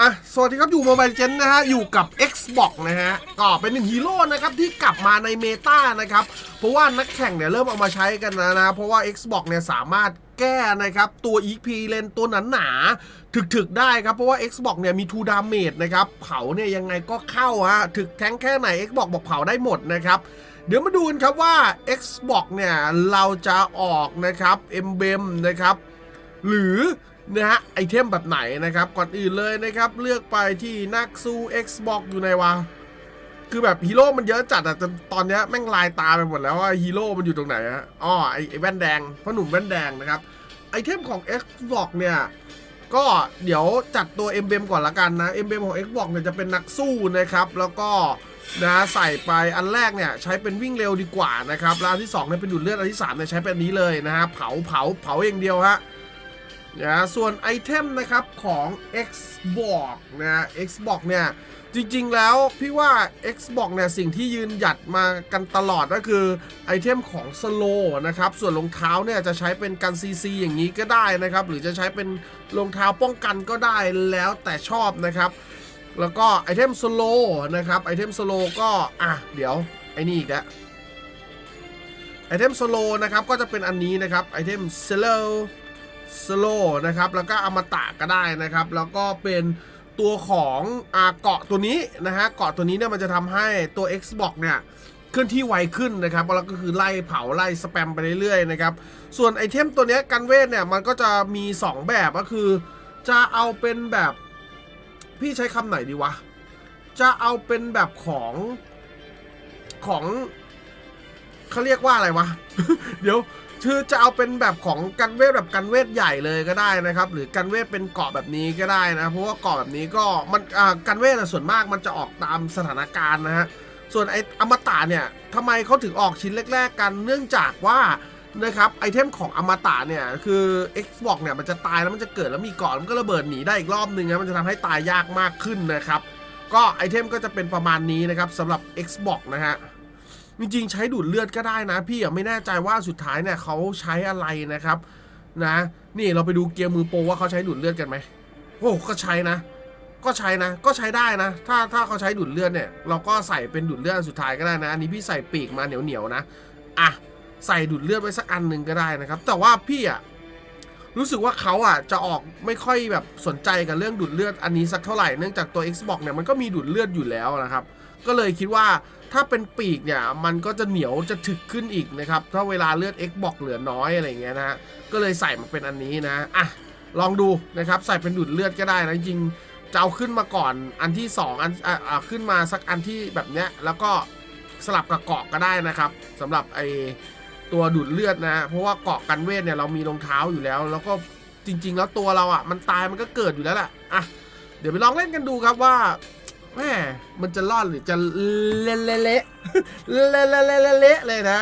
อะ สวัสดีครับอยู่โมบายเจนนะฮะ อยู่กับ Xbox นะฮะ ก็เป็นหนึ่งฮีโร่นะครับ ที่กลับมาในเมตานะครับ เพราะว่านักแข่งเนี่ยเริ่มเอามาใช้กันนะนะ เพราะว่า Xbox เนี่ยสามารถแก้นะครับ ตัว EP เลนตัวหนาๆถึกๆ ได้ครับ เพราะว่า Xbox เนี่ยมี2 damage นะครับ เผาเนี่ยยังไงก็เข้าฮะ ถึกแทงแค่ไหน Xbox บอกเผาได้หมดนะครับเดี๋ยวมาดูกันครับว่า Xbox เนี่ยเราจะออกนะครับ Emblem นะครับ หรือ นะฮะไอเทมแบบไหนนะครับ ก่อนอื่นเลยนะครับ เลือกไปที่นักสู้ Xbox อยู่ไหนวะคือแบบฮีโร่มันเยอะจัดอะจนตอนเนี้ยแม่งลายตาไปหมดแล้วว่าฮีโร่มันอยู่ตรงไหนฮะอ๋อไอไอแว่นแดงพ่อหนุ่มแว่นแดงนะครับ ไอเทมของ Xbox เนี่ย ก็เดี๋ยวจัดตัวเอ็มเบมก่อนละกันนะเอ็มเบมของ Xbox เนี่ยจะเป็นนักสู้นะครับ แล้วก็นะใส่ไปอันแรกเนี่ยใช้เป็นวิ่งเร็วดีกว่านะครับแล้วอันที่2เนี่ยเป็นดูดเลือดอันที่3เนี่ยใช้เป็นนนี้เลยนะฮะเผาเผาเผาอย่างเดียวฮะ นะส่วนไอเทมนะครับของ Xbox นะ Xbox เนี่ยจริงๆแล้วพี่ว่า Xbox เนี่ยสิ่งที่ยืนหยัดมากันตลอดก็คือไอเทมของสโลนะครับส่วนรองเท้าเนี่ยจะใช้เป็นกันซีซีอย่างนี้ก็ได้นะครับ หรือจะใช้เป็นรองเท้าป้องกันก็ได้แล้วแต่ชอบนะครับ แล้วก็ไอเทมสโลนะครับไอเทมสโลก็อะเดี๋ยวไอ้นี่อีกแล้วไอเทมสโลนะครับก็จะเป็นอันนี้นะครับไอเทมสโล สโลนะครับแล้วก็อมตะก็ได้นะครับ แล้วก็เป็นตัวของอาเกาะตัวนี้นะฮะเกาะตัวนี้เนี่ยมันจะทำให้ตัว Xbox เนี่ยเคลื่อนที่ไวขึ้นนะครับแล้วก็คือไล่เผาไล่สแปมไปเรื่อยๆนะครับส่วนไอเทมตัวเนี้ยกันเวทเนี่ยมันก็จะมี 2 แบบก็คือ จะเอาเป็นแบบพี่ใช้คำไหนดีวะ จะเอาเป็นแบบของของเขาเรียกว่าอะไรวะ เดี๋ยว คือจะเอาเป็นแบบของกันเวทแบบกันเวทใหญ่เลยก็ได้นะครับ หรือกันเวทเป็นเกาะแบบนี้ก็ได้นะเพราะว่าเกาะแบบนี้ก็มันกันเวทส่วนมากมันจะออกตามสถานการณ์นะฮะส่วนไออมตะเนี่ยทำไมเขาถึงออกชิ้นแรก ๆ กันเนื่องจากว่านะครับไอเทมของอมตะเนี่ยคือ Xbox เนี่ยมันจะตายแล้วมันจะเกิดแล้วมีเกาะมันก็ระเบิดหนีได้อีกรอบนึงนะมันจะทำให้ตายยากมากขึ้นนะครับ ก็ไอเทมก็จะเป็นประมาณนี้นะครับสำหรับ Xbox นะฮะ จริงๆ ใช้ดูดเลือดก็ได้นะ พี่ไม่แน่ใจว่าสุดท้ายเนี่ยเขาใช้อะไรนะครับนะ นี่เราไปดูเกียร์มือโปรว่าเขาใช้ดูดเลือดกันไหมโอ้ก็ใช้นะ ก็ใช้นะ ก็ใช้ได้นะ ถ้าถ้าเขาใช้ดูดเลือดเนี่ย เราก็ใส่เป็นดูดเลือดสุดท้ายก็ได้นะ อันนี้พี่ใส่ปีกมาเหนียวๆนะอะใส่ดูดเลือดไว้สักอันหนึ่งก็ได้นะครับ แต่ว่าพี่อะรู้สึกว่าเขาอะจะออกไม่ค่อยแบบสนใจกับเรื่องดูดเลือดอันนี้สักเท่าไหร่เนื่องจากตัว Xbox เนี่ยมันก็มีดูดเลือดอยู่แล้วนะครับ ก็เลยคิดว่าถ้าเป็นปีกเนี่ยมันก็จะเหนียวจะถึกขึ้นอีกนะครับ ถ้าเวลาเลือด Xbox เหลือน้อยอะไรเงี้ยนะฮะก็เลยใส่มาเป็นอันนี้นะอะลองดูนะครับใส่เป็นดูดเลือดก็ได้นะจริงจะเอาขึ้นมาก่อนอันที่สองอันอะอะขึ้นมาสักอันที่แบบเนี้ยแล้วก็สลับกับเกาะก็ได้นะครับสำหรับไอตัวดูดเลือดนะ เพราะว่าเกาะกันเวทเนี่ยเรามีรองเท้าอยู่แล้ว แล้วก็จริง ๆ แล้วตัวเราอะมันตายมันก็เกิดอยู่แล้วแหละอะเดี๋ยวไปลองเล่นกันดูครับว่า แม่มันจะรอดหรือจะเละเละเละเละเละเละเลยนะ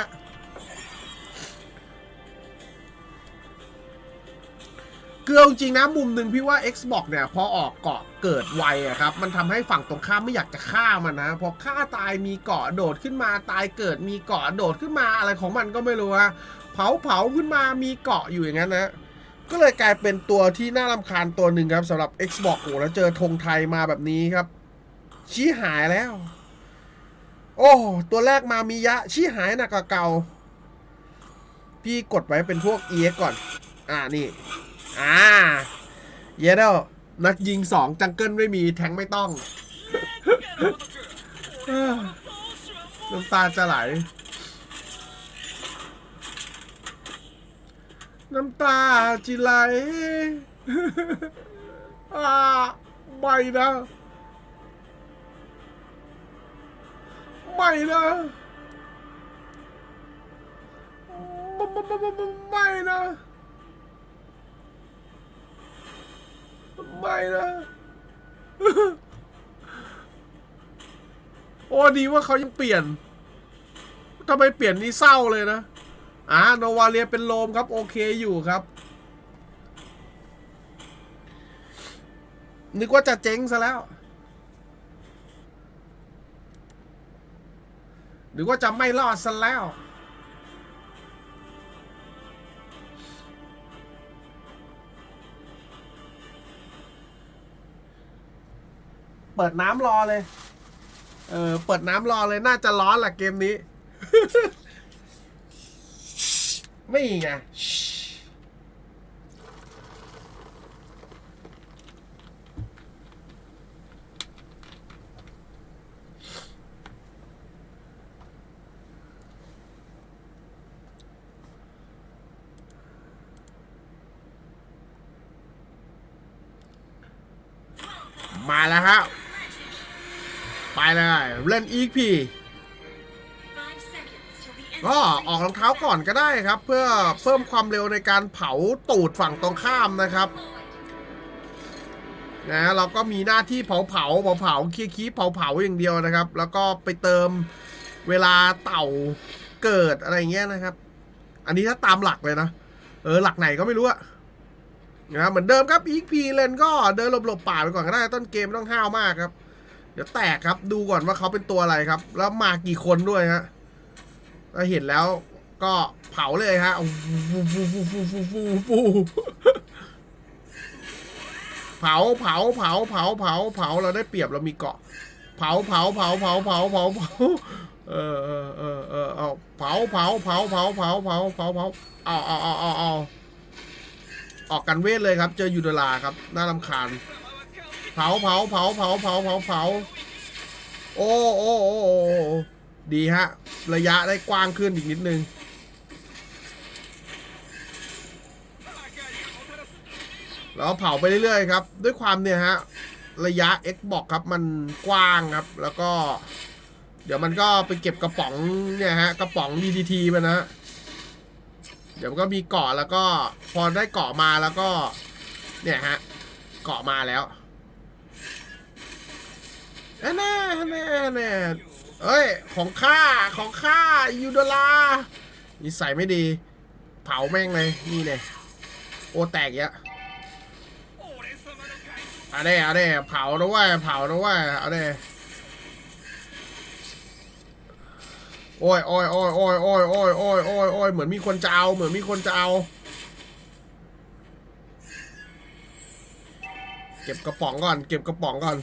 คือจริงนะมุมหนึ่งพี่ว่า Xbox เนี่ยพอออกเกาะเกิดไวอะครับ มันทำให้ฝั่งตรงข้ามไม่อยากจะฆ่ามันนะพอฆ่าตายมีเกาะโดดขึ้นมาตายเกิดมีเกาะโดดขึ้นมาอะไรของมันก็ไม่รู้อะเผาเผาขึ้นมามีเกาะอยู่อย่างนั้นนะก็เลยกลายเป็นตัวที่น่ารำคาญตัวหนึ่งครับสำหรับ Xbox โอ้แล้วเจอธงไทยมาแบบนี้ครับ ชี้หายแล้ว โอ้ตัวแรกมามียะ ชี้หายหนักกว่าเก่า พี่กดไว้เป็นพวก EX ก่อน อ่านี่ อ่า เยเดลนักยิงสองจังเกิลไม่มีแทงไม่ต้องน้ำตาจะไหล น้ำตาจิไหลอ่าไม่นะ ไม่นะไม่ไม่ไม่ไม่ไม่นะไม่นะ โอ้ดีว่าเขายังเปลี่ยนทำไมเปลี่ยนนี่เศร้าเลยนะอ่าโนวาเลียเป็นโลมครับ โอเคอยู่ครับ นึกว่าจะเจ๊งซะแล้ว หรือว่าจะไม่รอดซะแล้ว เปิดน้ำรอเลย เออ เปิดน้ำรอเลยน่าจะร้อนแหละเกมนี้ ไม่ไง มาแล้วฮะ ไปเลย เล่ก็ออกรองเท้าก่อนก็ได้ครับ เพื่อเพิ่มความเร็วในการเผาตูดฝั่งตรงข้ามนะครับนะเราก็มีหน้าที่เผาเผาเผาเผาคีคีเผาเผาอย่างเดียวนะครับ แล้วก็ไปเติมเวลาเต่าเกิดอะไรเงี้ยนะครับ อันนี้ถ้าตามหลักเลยนะ เออหลักไหนก็ไม่รู้อะนะเหมือนเดิมครับอีกพีเลนก็เดินหลบๆป่าไปก่อนก็ได้ต้นเกมต้องห้าวมากครับ เดี๋ยวแตกครับดูก่อนว่าเขาเป็นตัวอะไรครับ แล้วมากี่คนด้วยฮะถ้าเห็นแล้วก็เผาเลยฮะฟูฟูฟูฟูฟูฟูฟูเผาเผาเผาเผาเผาเผาเราได้เปรียบเรามีเกาะ เผาเผาเผาเผาเผาเผาเผาเออเออเออเออเอาเผาเผาเผาเผาเผาเผาเผาเผาเอาเอาเอาเอาออกกันเวทเลยครับ เจอยูดลาครับน่ารำคาญ เผาเผาเผาเผาเผาเผาเผาโอ้โอ้โอ้โอ้ดีฮะ ระยะได้กว้างขึ้นอีกนิดนึง แล้วเผาไปเรื่อยๆครับ ด้วยความเนี่ยฮะ ระยะ Xbox ครับมันกว้างครับ แล้วก็ เดี๋ยวมันก็ไปเก็บกระป๋องเนี่ยฮะ กระป๋อง DDT มันนะ เดี๋ยวมันก็มีเกาะแล้วก็ พอได้เกาะมาแล้วก็ เนี่ยฮะ เกาะมาแล้ว แน่แน่แน่แน่เอ้ย ของข้า ของข้า ยูโดลานิสัยไม่ดี เผาแม่งเลย นี่เนี่ยโอแตกเยอะเอาเด้เอาเด้เผาด้วยเผาด้วยเอาเด้โอ้ยโอ้ยโอ้ยโอ้ยโอ้ยโอ้ยโอ้ยโอ้ยโอ้ยเหมือนมีคนจะเอา เหมือนมีคนจะเอา เก็บกระป๋องก่อน เก็บกระป๋องก่อน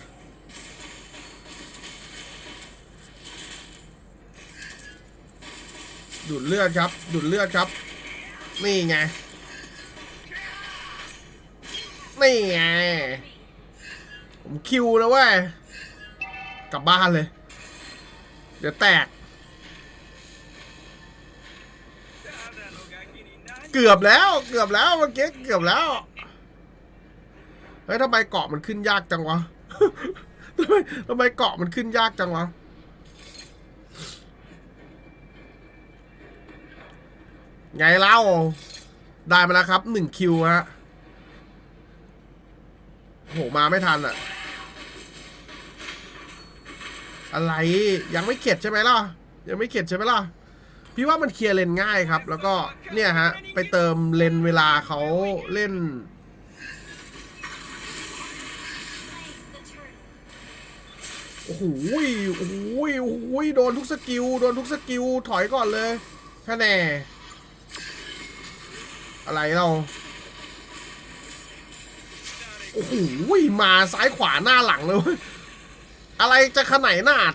ดูดเลือดครับ ดูดเลือดครับ นี่ไง นี่ไง ผมคิวนะเว้ย กลับบ้านเลย เดี๋ยวแตก เกือบแล้ว เกือบแล้วเมื่อกี้เกือบแล้ว เฮ้ยทำไมเกาะมันขึ้นยากจังวะทำไมทำไมเกาะมันขึ้นยากจังวะ ไงเล่า ได้มาแล้วครับหนึ่งคิวฮะโหมาไม่ทันอะอะไรยังไม่เข็ดใช่ไหมล่ะ ยังไม่เข็ดใช่ไหมล่ะ พี่ว่ามันเคลียร์เลนง่ายครับ แล้วก็เนี่ยฮะ ไปเติมเลนเวลาเขาเล่น โอ้โหโอ้โหโอ้โหโดนทุกสกิล โดนทุกสกิล ถอยก่อนเลยแค่แน่ อะไรเราโอ้โหมาซ้ายขวาหน้าหลังเลย อะไรจะขนายนาด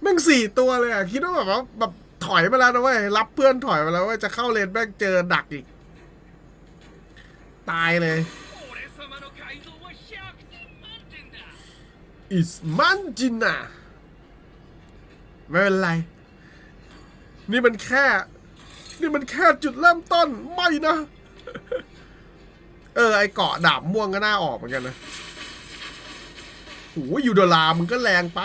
แม่งสี่ตัวเลยอะคิดว่าแบบว่าแบบถอยมาแล้วนะเว้ย รับเพื่อนถอยมาแล้วเว้ย จะเข้าเลนแม่งเจอดักอีก ตายเลย อิสมันจินนะไม่เป็นไร นี่มันแค่ นี่มันแค่จุดเริ่มต้นไม่นะ เออ ไอเกาะดาบม่วงก็น่าออกเหมือนกันนะโอ้ยยูโดลามึงก็แรงไป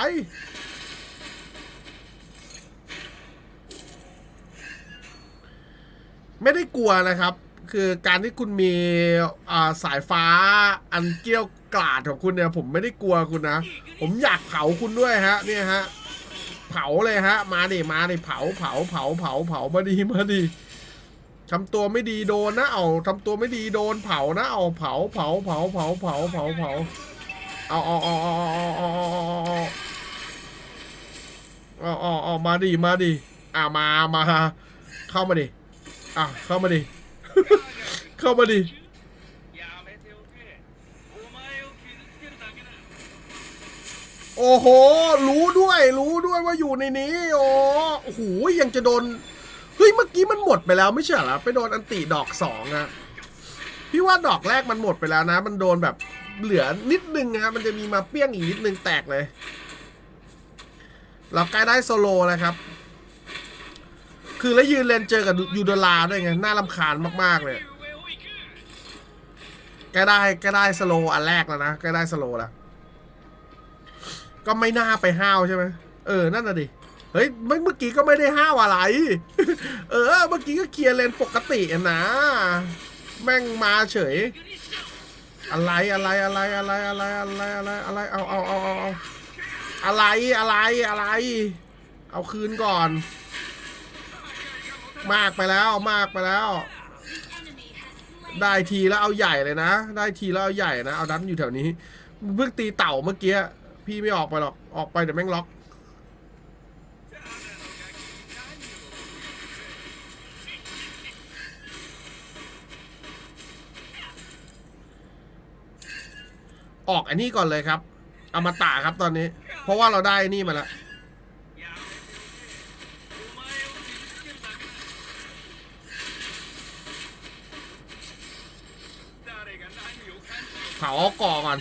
ไม่ได้กลัวนะครับ คือการที่คุณมีาสายฟ้าอันเกี้ยวกราดของคุณเนี่ย ผมไม่ได้กลัวคุณนะ ผมอยากเผาคุณด้วยฮะ เนี่ยฮะ เผาเลยฮะ มาดิมาดิเผาเผาเผาเผาเผามาดีมาดีทำตัวไม่ดีโดนนะเอาทำตัวไม่ดีโดนเผานะเอาเผาเผาเผาเผาเผาเผาเผาเอาเอาเอาเอาเอาเอาเอาเอาเอามาดิมาดิอ่ามามาเข้ามาดิอะเข้ามาดิเข้ามาดิ โอ้โห รู้ด้วย รู้ด้วยว่าอยู่ในนี้ โอ้โหยังจะโดน เฮ้ย เมื่อกี้มันหมดไปแล้วไม่ใช่เหรอ ไปโดนอันติดอกสองอะพี่ว่าดอกแรกมันหมดไปแล้วนะ มันโดนแบบเหลือนิดนึงนะมันจะมีมาเปี้ยงอีกนิดนึงแตกเลย เราใกล้ได้โซโลแล้วครับ คือแล้วยืนเลนเจอกับยูโดลาด้วยไง น่ารำคาญมาก ๆ เลยใกล้ได้ใกล้ได้สโลอันแรกแล้วนะใกล้ได้สโลแล้ว ก็ไม่น่าไปห้าวใช่ไหมเออ นั่นน่ะดิ เฮ้ย เมื่อกี้ก็ไม่ได้ห้าวอะไร เออ เมื่อกี้ก็เคลียร์เลนปกตินะ แม่งมาเฉย อะไรอะไรอะไรอะไรอะไรอะไรอะไรอะไร เอาเอาเอาเอาเอาอะไรอะไรอะไร เอาคืนก่อน มากไปแล้วมากไปแล้ว ได้ทีแล้วเอาใหญ่เลยนะ ได้ทีแล้วเอาใหญ่นะ เอาดันอยู่แถวนี้ เพิ่งตีเต่าเมื่อกี้ พี่ไม่ออกไปหรอก ออกไปเดี๋ยวแม่งล็อก ออกอันนี้ก่อนเลยครับเอามาตาครับตอนนี้ เพราะว่าเราได้นี่มาแล้วเผาเอาก่อก่อน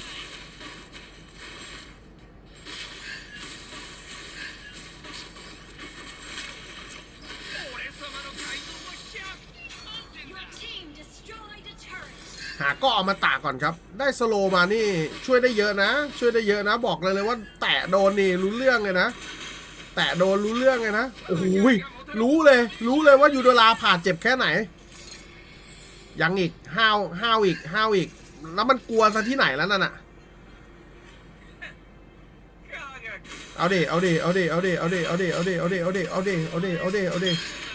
หาก็เอามาตากก่อนครับ ได้สโลว์มานี่ช่วยได้เยอะนะ ช่วยได้เยอะนะ บอกเลยเลยว่า แตะโดนนี่รู้เรื่องเลยนะ แตะโดนรู้เรื่องเลยนะโอ้โหยรู้เลย รู้เลยว่ายูโดลาผ่าเจ็บแค่ไหน ยังอีกห้าวห้าวอีกห้าวอีก แล้วมันกลัวซะที่ไหนแล้วนั่นน่ะเอาดิเอาดิเอาดิเอาดิเอาดิเอาดิเอาดิเอาดิเอาดิเอาดิเอาดิเอาดิเอาดิอุ้ยเ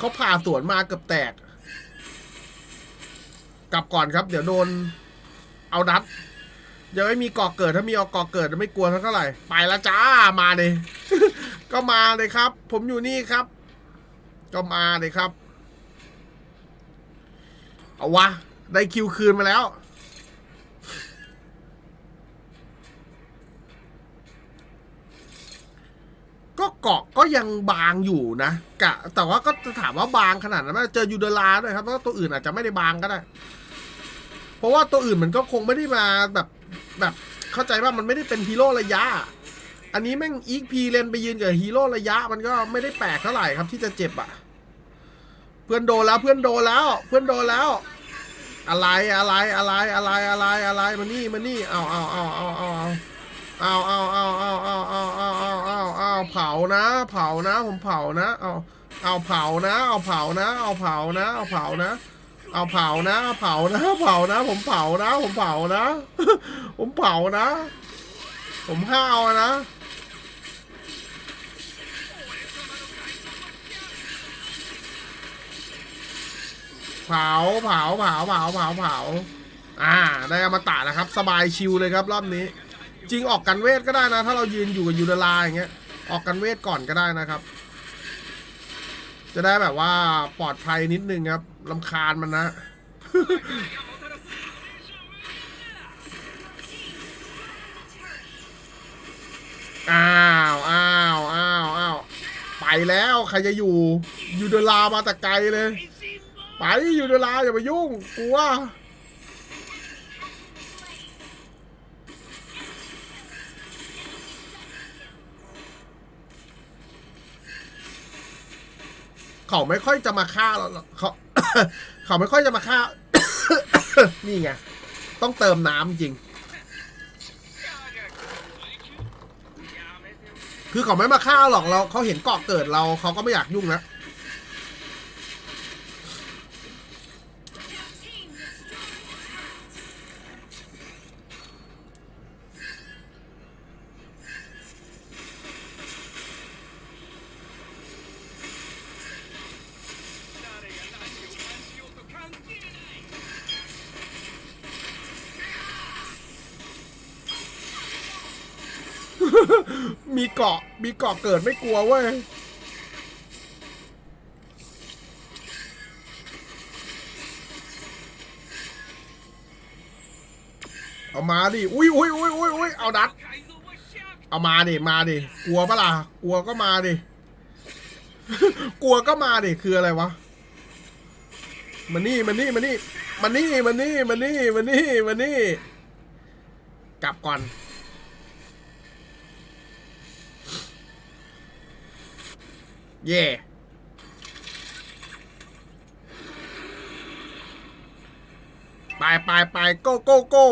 ขาผ่าสวนมาเกือบแตก กลับก่อนครับ เดี๋ยวโดน เอาดัดยังไม่มีเกาะเกิดถ้ามีเอาเกาะเกิดจะไม่กลัวเท่าไหร่ ไปละจ้ามาเลย ก็มาเลยครับ ผมอยู่นี่ครับ ก็มาเลยครับ เอาวะ ได้คิวคืนมาแล้ว ก็เกาะก็ยังบางอยู่นะกะแต่ว่าก็จะถามว่าบางขนาดนั้นไหมเจอยูเดลาด้วยครับเพราะตัวอื่นอาจจะไม่ได้บางก็ได้ เพราะว่าตัวอื่นมันก็คงไม่ได้มาแบบแบบเข้าใจว่ามันไม่ได้เป็นฮีโร่ระยะ อันนี้แม่งอีกพีเลนไปยืนกับฮีโร่ระยะ มันก็ไม่ได้แปลกเท่าไหร่ครับที่จะเจ็บอะ เพื่อนโดนแล้วเพื่อนโดนแล้ว เพื่อนโดนแล้ว อะไรอะไรอะไรอะไรอะไรอะไรมานี่มานี่เอาเอาเอาเอาเอาเอาเอาเอาเอาเอาเอาเอาเอาเอา เผานะ เผานะ ผมเผานะ เอา เอาเผานะ เอาเผานะ เอาเผานะ เอาเผานะ เอาเผานะ เผานะ เผานะ ผมเผานะ ผมเผานะ ผมเผานะ ผมห้าวนะเผาเผาเผาเผาเผาเผาอ่า ได้อมตะนะครับ สบายชิวเลยครับรอบนี้ จริงออกกันเวทก็ได้นะ ถ้าเรายืนอยู่กับยูเดลาอย่างเงี้ย ออกกันเวทก่อนก็ได้นะครับ จะได้แบบว่าปลอดภัยนิดนึงครับลำคาญมันนะ อ้าวอ้าวอ้าวอ้าวไปแล้วใครจะอยู่ อยู่เดลามาแต่ไกลเลย ไปอยู่เวลาอย่ามายุ่งกลัว เขาไม่ค่อยจะมาฆ่าเราเขา เขาไม่ค่อยจะมาฆ่า นี่ไง ต้องเติมน้ำจริง คือเขาไม่มาฆ่าหรอกเราเขาเห็นเกาะเกิดเราเขาก็ไม่อยากยุ่งแล้ มีเกาะ มีเกาะเกิดไม่กลัวเว้ย เอามาดิ อุ้ยอุ้ยอุ้ยอุ้ยอุ้ยเอาดัด เอามาดิ มาดิ กลัวปะล่ะ กลัวก็มาดิ กลัวก็มาดิ คืออะไรวะมานี่มานี่มานี่มานี่มานี่มานี่มานี่มานี่ กลับก่อน เย่ไปไปไปโก้โก้โก้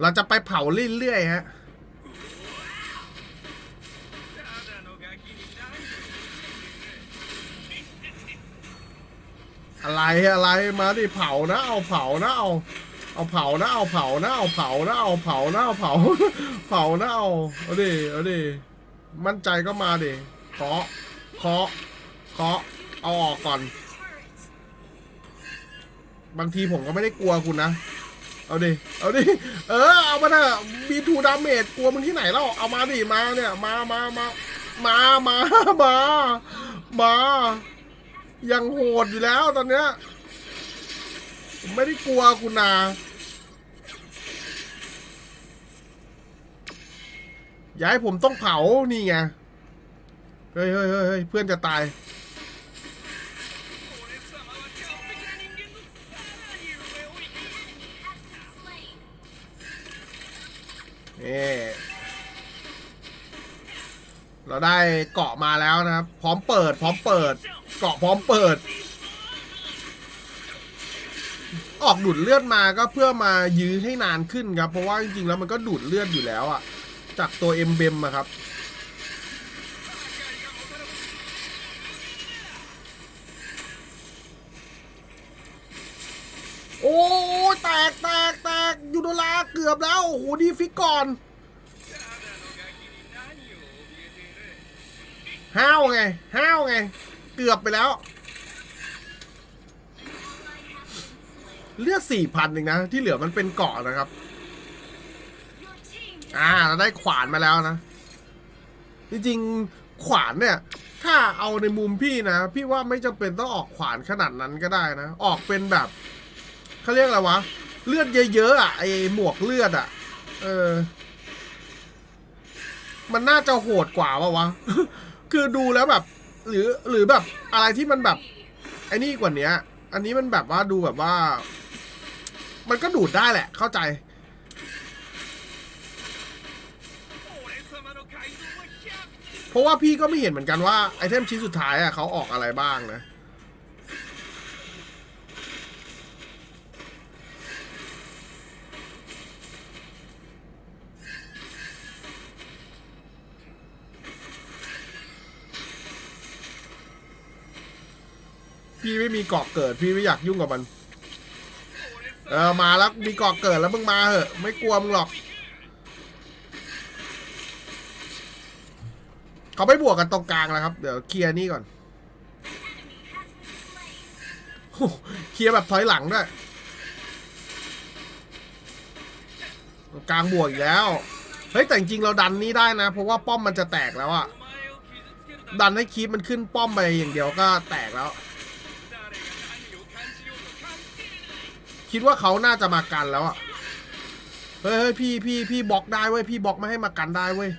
เราจะไปเผาเรื่อยๆฮะอะไรอะไรมาดิเผานะเอาเผานะเอา เอาเผานะเอาเผานะเอาเผานะเอาเผานะเอาเผาเผานะเอาเอาดิเอาดิมั่นใจก็มาดิเคาะเคาะเคาะเอาออกก่อน บางทีผมก็ไม่ได้กลัวคุณนะเอาดิ เอาดิ เออ เอามาเถอะมีทูดาเมจกลัวมึงที่ไหนแล้ว เอามาดิ มาเนี่ย มามามามามามามายังโหดอยู่แล้วตอนเนี้ย ผมไม่ได้กลัวคุณนาอย่าให้ผมต้องเผา นี่ไง เฮ้ยเฮ้ยเฮ้ยเพื่อนจะตาย นี่เราได้เกาะมาแล้วนะครับ พร้อมเปิด พร้อมเปิด เกาะพร้อมเปิด ออกดูดเลือดมาก็เพื่อมายื้อให้นานขึ้นครับ เพราะว่าจริงๆแล้วมันก็ดูดเลือดอยู่แล้วอะจากตัวเอ็มเบมอะครับโอ้แตกแตกแตกยูโดลาเกือบแล้ว โอ้โหดีฟิกก่อนห้าวไงห้าวไง เกือบไปแล้ว เลือดสี่พันเองนะ ที่เหลือมันเป็นเกาะนะครับ อ่าเราได้ขวานมาแล้วนะ จริงๆขวานเนี่ย ถ้าเอาในมุมพี่นะ พี่ว่าไม่จำเป็นต้องออกขวานขนาดนั้นก็ได้นะ ออกเป็นแบบเขาเรียกอะไรวะ เลือดเยอะๆอะไอหมวกเลือดอะ เออ มันน่าจะโหดกว่าวะวะ คือดูแล้วแบบ หรือหรือแบบอะไรที่มันแบบไอ้นี่กว่าเนี้ยอันนี้มันแบบว่าดูแบบว่า มันก็ดูดได้แหละ เข้าใจ เพราะว่าพี่ก็ไม่เห็นเหมือนกันว่าไอเทมชิ้นสุดท้ายอะเขาออกอะไรบ้างนะพี่ไม่มีเกาะเกิด พี่ไม่อยากยุ่งกับมัน เออมาแล้วมีเกาะเกิดแล้วมึงมาเหอะ ไม่กลัวมึงหรอก เขาไม่บวกกันตรงกลางแล้วครับ เดี๋ยวเคลียร์นี่ก่อนเคลียร์แบบถอยหลังด้วยตรงกลางบวกอีกแล้ว เฮ้ยแต่จริงเราดันนี้ได้นะ เพราะว่าป้อมมันจะแตกแล้วอะดันให้คีปมันขึ้นป้อมไปอย่างเดียวก็แตกแล้ว คิดว่าเขาน่าจะมากันแล้วอะเฮ้ยพี่พี่พี่บล็อกได้เว้ยพี่บล็อกไม่ให้มากันได้เว้ย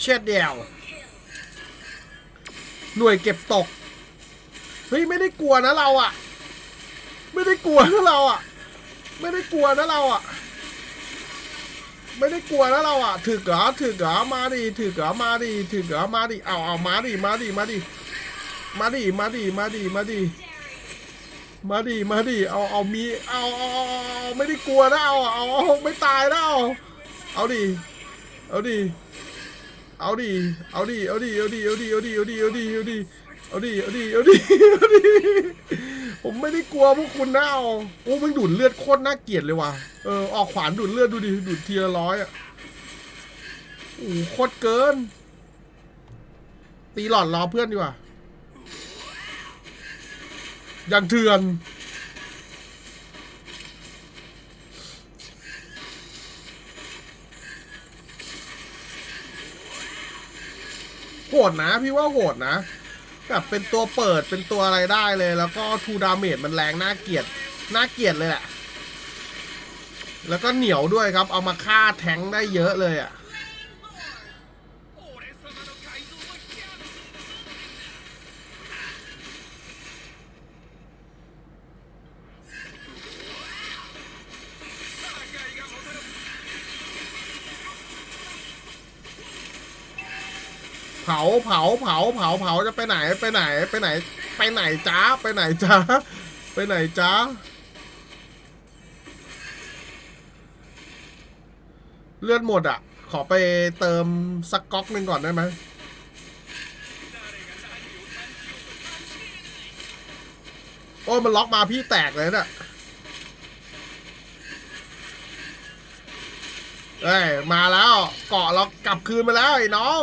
เช็ดเดียว หน่วยเก็บตก เฮ้ย ไม่ได้กลัวนะเราอะไม่ได้กลัวนะเราอะ ไม่ได้กลัวนะเราอะ ไม่ได้กลัวนะเราอะถึกเหรอถึกเหรอมาดิถึกเหรอมาดิถึกเหรอมาดิเอาเอามาดิมาดิมาดิมาดิมาดิมาดิมาดิมาดิมาดิเอาเอามีเอาเอาเอไม่ได้กลัวนะเอาเอาไม่ตายนะเอาเอาดิเอาดิเอาดิเอาดิเอาดิเอาดิเอาดิเอาดิเอาดิเอาดิเอาดิเอาดิเอาดิเอาดิเอาดิ ผมไม่ได้กลัวพวกคุณนะเอาโอ้มันดูดเลือดโคตรน่าเกลียดเลยว่ะ เออออกขวานดูดเลือดดูดิดูดทีละร้อยอะโอ้โหโคตรเกิน ตีหลอดรอเพื่อนดีกว่าอย่างเถื่อนโหดนะ พี่ว่าโหดนะ แบบเป็นตัวเปิดเป็นตัวอะไรได้เลย แล้วก็ทูดาเมจมันแรงน่าเกลียดน่าเกลียดเลยแหละ แล้วก็เหนียวด้วยครับ เอามาฆ่าแทงได้เยอะเลยอะ เผาเผาเผาเผาเผาจะไปไหนไปไหนไปไหน ไปไหนจ้าไปไหนจ้าไปไหนจ้าเลือดหมดอะ ขอไปเติมสักก๊อกหนึ่งก่อนได้ไหมโอ้มันล็อกมาพี่แตกเลยน่ะเอ้ยมาแล้วเกาะเรากลับคืนมาแล้วไอ้น้อง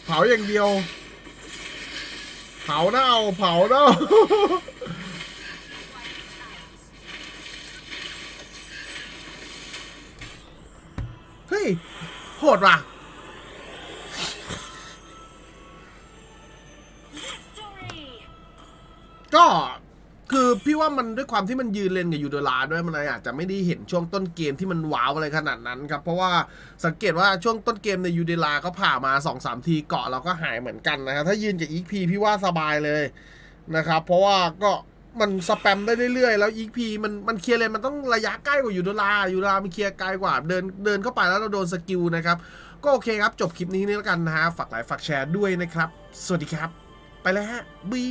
ผาอย่างเดียว เผาเน่าเผาเน่าเฮ้ยโหดว่ะ มันด้วยความที่มันยืนเลนกับยูโดลาด้วยมันอาจจะไม่ได้เห็นช่วงต้นเกมที่มันว้าวอะไรขนาดนั้นครับเพราะว่าสังเกตว่าช่วงต้นเกมในยูโดลาก็ผ่ามา2อสทีเกาะเราก็หายเหมือนกันนะครับถ้ายืนจากอีกพีพี่ว่าสบายเลยนะครับเพราะว่าก็มันสแปมได้เรื่อยๆ แล้วอีกพีมันมันเคลียร์เลนมันต้องระยะใกล้กว่ายูโดลายูโดลามันเคลียร์ไกลกว่าเดินเดินเข้าไปแล้วเราโดนสกิลนะครับก็โอเคครับจบคลิปนี้นี่แล้วกันนะฮะฝากไลค์ฝากแชร์ด้วยนะครับ สวัสดีครับ ไปแล้วฮะบี